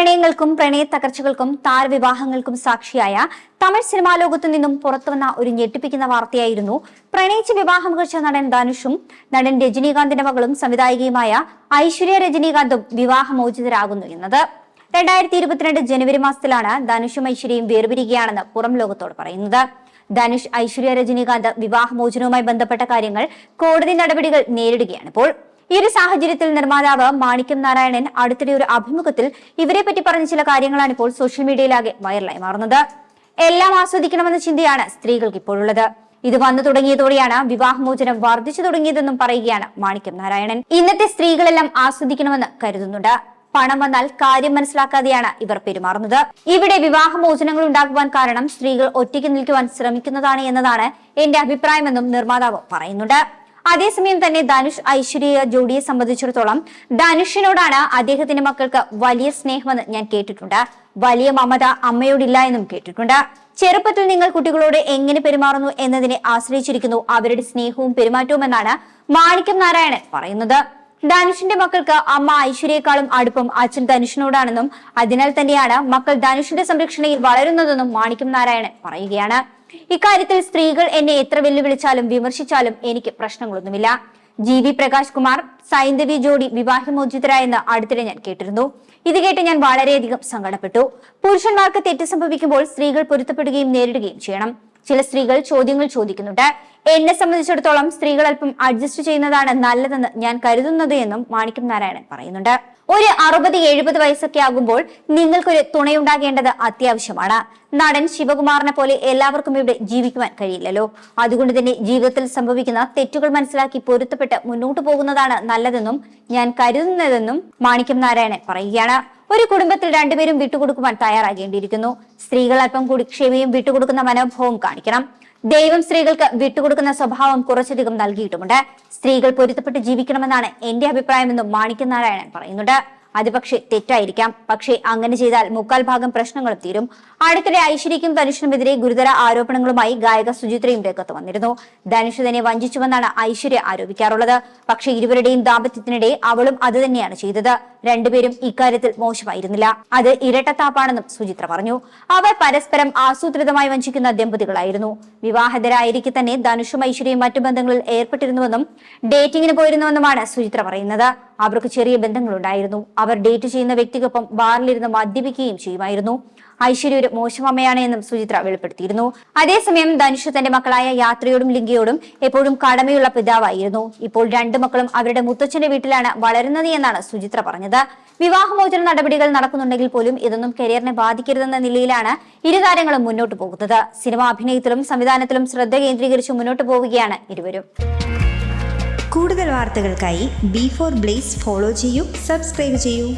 പ്രണയങ്ങൾക്കും പ്രണയ തകർച്ചകൾക്കും താരവിവാഹങ്ങൾക്കും സാക്ഷിയായ തമിഴ് സിനിമാ ലോകത്തു നിന്നും പുറത്തുവന്ന ഒരു ഞെട്ടിപ്പിക്കുന്ന വാർത്തയായിരുന്നു. പ്രണയിച്ച് വിവാഹം കഴിച്ച നടൻ ധനുഷും നടൻ രജനീകാന്തിന്റെ മകളും സംവിധായികയുമായ ഐശ്വര്യ രജനീകാന്തും വിവാഹമോചിതരാകുന്നു എന്നത്. രണ്ടായിരത്തി ഇരുപത്തിരണ്ട് ജനുവരി മാസത്തിലാണ് ധനുഷും ഐശ്വര്യയും വേർപിരികയാണെന്ന് പുറം ലോകത്തോട് പറയുന്നത്. ധനുഷ് ഐശ്വര്യ രജനീകാന്ത് വിവാഹമോചനവുമായി ബന്ധപ്പെട്ട കാര്യങ്ങൾ കോടതി നടപടികൾ നേരിടുകയാണ് ഇപ്പോൾ. ഈ ഒരു സാഹചര്യത്തിൽ നിർമ്മാതാവ് മാണിക്യം നാരായണൻ അടുത്തിടെ ഒരു അഭിമുഖത്തിൽ ഇവരെ പറ്റി പറഞ്ഞ ചില കാര്യങ്ങളാണ് ഇപ്പോൾ സോഷ്യൽ മീഡിയയിലാകെ വൈറലായി മാറുന്നത്. എല്ലാം ആസ്വദിക്കണമെന്ന ചിന്തയാണ് സ്ത്രീകൾക്ക് ഇപ്പോഴുള്ളത്. ഇത് വന്നു തുടങ്ങിയതോടെയാണ് വിവാഹമോചനം വർദ്ധിച്ചു തുടങ്ങിയതെന്നും പറയുകയാണ് മാണിക്യം നാരായണൻ. ഇന്നത്തെ സ്ത്രീകളെല്ലാം ആസ്വദിക്കണമെന്ന് കരുതുന്നുണ്ട്. പണം വന്നാൽ കാര്യം മനസ്സിലാക്കാതെയാണ് ഇവർ പെരുമാറുന്നത്. ഇവിടെ വിവാഹമോചനങ്ങൾ ഉണ്ടാകുവാൻ കാരണം സ്ത്രീകൾ ഒറ്റയ്ക്ക് നിൽക്കുവാൻ ശ്രമിക്കുന്നതാണ് എന്നതാണ് എന്റെ അഭിപ്രായമെന്നും നിർമ്മാതാവ് പറയുന്നുണ്ട്. അതേസമയം തന്നെ ധനുഷ് ഐശ്വര്യ ജോഡിയെ സംബന്ധിച്ചിടത്തോളം ധനുഷിനോടാണ് അദ്ദേഹത്തിന്റെ മക്കൾക്ക് വലിയ സ്നേഹമെന്ന് ഞാൻ കേട്ടിട്ടുണ്ട്. വലിയ മമത അമ്മയോടില്ല എന്നും കേട്ടിട്ടുണ്ട്. ചെറുപ്പത്തിൽ നിങ്ങൾ കുട്ടികളോട് എങ്ങനെ പെരുമാറുന്നു എന്നതിനെ ആശ്രയിച്ചിരിക്കുന്നു. അവരുടെ സ്നേഹവും പെരുമാറ്റവും എന്നാണ് മാണിക്യം നാരായണൻ പറയുന്നത്. ധനുഷിന്റെ മക്കൾക്ക് അമ്മ ഐശ്വര്യയെക്കാളും അടുപ്പം അച്ഛൻ ധനുഷിനോടാണെന്നും അതിനാൽ തന്നെയാണ് മക്കൾ ധനുഷിന്റെ സംരക്ഷണയിൽ വളരുന്നതെന്നും മാണിക്യം നാരായണൻ പറയുകയാണ്. ഇക്കാര്യത്തിൽ സ്ത്രീകൾ എന്നെ എത്ര വെല്ലുവിളിച്ചാലും വിമർശിച്ചാലും എനിക്ക് പ്രശ്നങ്ങളൊന്നുമില്ല. ജി വി പ്രകാശ് കുമാർ സൈന്ധവി ജോഡി വിവാഹമോചിതരായെന്ന് അടുത്തിടെ ഞാൻ കേട്ടിരുന്നു. ഇത് കേട്ട് ഞാൻ വളരെയധികം സങ്കടപ്പെട്ടു. പുരുഷന്മാർക്ക് തെറ്റ് സംഭവിക്കുമ്പോൾ സ്ത്രീകൾ പൊരുത്തപ്പെടുകയും നേരിടുകയും ചെയ്യണം. ചില സ്ത്രീകൾ ചോദ്യങ്ങൾ ചോദിക്കുന്നുണ്ട്. എന്നെ സംബന്ധിച്ചിടത്തോളം സ്ത്രീകൾ അല്പം അഡ്ജസ്റ്റ് ചെയ്യുന്നതാണ് നല്ലതെന്ന് ഞാൻ കരുതുന്നത് എന്നും മാണിക്യം നാരായണൻ പറയുന്നുണ്ട്. ഒരു അറുപത് എഴുപത് വയസ്സൊക്കെ ആകുമ്പോൾ നിങ്ങൾക്കൊരു തുണയുണ്ടാകേണ്ടത് അത്യാവശ്യമാണ്. നടൻ ശിവകുമാറിനെ പോലെ എല്ലാവർക്കും ഇവിടെ ജീവിക്കുവാൻ കഴിയില്ലല്ലോ. അതുകൊണ്ട് തന്നെ ജീവിതത്തിൽ സംഭവിക്കുന്ന തെറ്റുകൾ മനസ്സിലാക്കി പൊരുത്തപ്പെട്ട് മുന്നോട്ട് പോകുന്നതാണ് നല്ലതെന്നും ഞാൻ കരുതുന്നതെന്നും മാണിക്യം നാരായണൻ പറയുകയാണ്. ഒരു കുടുംബത്തിൽ രണ്ടുപേരും വിട്ടുകൊടുക്കുവാൻ തയ്യാറാകേണ്ടിയിരിക്കുന്നു. സ്ത്രീകൾ അല്പം കൂടി ക്ഷമയും വിട്ടുകൊടുക്കുന്ന മനോഭാവവും കാണിക്കണം. ദൈവം സ്ത്രീകൾക്ക് വിട്ടുകൊടുക്കുന്ന സ്വഭാവം കുറച്ചധികം നൽകിയിട്ടുമുണ്ട്. സ്ത്രീകൾ പൊരുത്തപ്പെട്ട് ജീവിക്കണമെന്നാണ് എന്റെ അഭിപ്രായമെന്നും മാണിക്യ നാരായണൻ പറയുന്നുണ്ട്. അത് പക്ഷേ തെറ്റായിരിക്കാം. പക്ഷേ അങ്ങനെ ചെയ്താൽ മുക്കാൽ ഭാഗം പ്രശ്നങ്ങളും തീരും. അടുത്തിടെ ഐശ്വര്യക്കും ധനുഷിനുമെതിരെ ഗുരുതര ആരോപണങ്ങളുമായി ഗായക സുചിത്രയും രംഗത്ത് വന്നിരുന്നു. ധനുഷ് തന്നെ വഞ്ചിച്ചുവെന്നാണ് ഐശ്വര്യ ആരോപിക്കാറുള്ളത്. പക്ഷേ ഇരുവരുടെയും ദാമ്പത്യത്തിനിടെ അവളും അത് തന്നെയാണ് ചെയ്തത്. രണ്ടുപേരും ഇക്കാര്യത്തിൽ മോശമായിരുന്നില്ല. അത് ഇരട്ടത്താപ്പാണെന്നും സുചിത്ര പറഞ്ഞു. അവർ പരസ്പരം ആസൂത്രിതമായി വഞ്ചിക്കുന്ന ദമ്പതികളായിരുന്നു. വിവാഹിതരായിരിക്കെ തന്നെ ധനുഷും ഐശ്വര്യയും മറ്റു ബന്ധങ്ങളിൽ ഏർപ്പെട്ടിരുന്നുവെന്നും ഡേറ്റിംഗിന് പോയിരുന്നുവെന്നുമാണ് സുചിത്ര പറയുന്നത്. അവർക്ക് ചെറിയ ബന്ധങ്ങളുണ്ടായിരുന്നു. അവർ ഡേറ്റ് ചെയ്യുന്ന വ്യക്തിക്കൊപ്പം ബാറിലിരുന്ന് മദ്യപിക്കുകയും ചെയ്യുമായിരുന്നു. ഐശ്വര്യ ഒരു മോശം അമ്മയാണ് എന്നും സുചിത്ര വെളിപ്പെടുത്തിയിരുന്നു. അതേസമയം ധനുഷ് തന്റെ മക്കളായ യാത്രയോടും ലിംഗയോടും എപ്പോഴും കടമയുള്ള പിതാവായിരുന്നു. ഇപ്പോൾ രണ്ടു മക്കളും അവരുടെ മുത്തച്ഛന്റെ വീട്ടിലാണ് വളരുന്നത് എന്നാണ് സുചിത്ര പറഞ്ഞത്. വിവാഹമോചന നടപടികൾ നടക്കുന്നുണ്ടെങ്കിൽ പോലും ഇതൊന്നും കരിയറിനെ ബാധിക്കരുതെന്ന നിലയിലാണ് ഇരു താരങ്ങളും മുന്നോട്ട് പോകുന്നത്. സിനിമ അഭിനയത്തിലും സംവിധാനത്തിലും ശ്രദ്ധ കേന്ദ്രീകരിച്ച് മുന്നോട്ട് പോവുകയാണ് ഇരുവരും. കൂടുതൽ വാർത്തകൾക്കായി ബി ഫോർ ബ്ലേസ് ഫോളോ ചെയ്യൂ സബ്സ്ക്രൈബ് ചെയ്യൂ.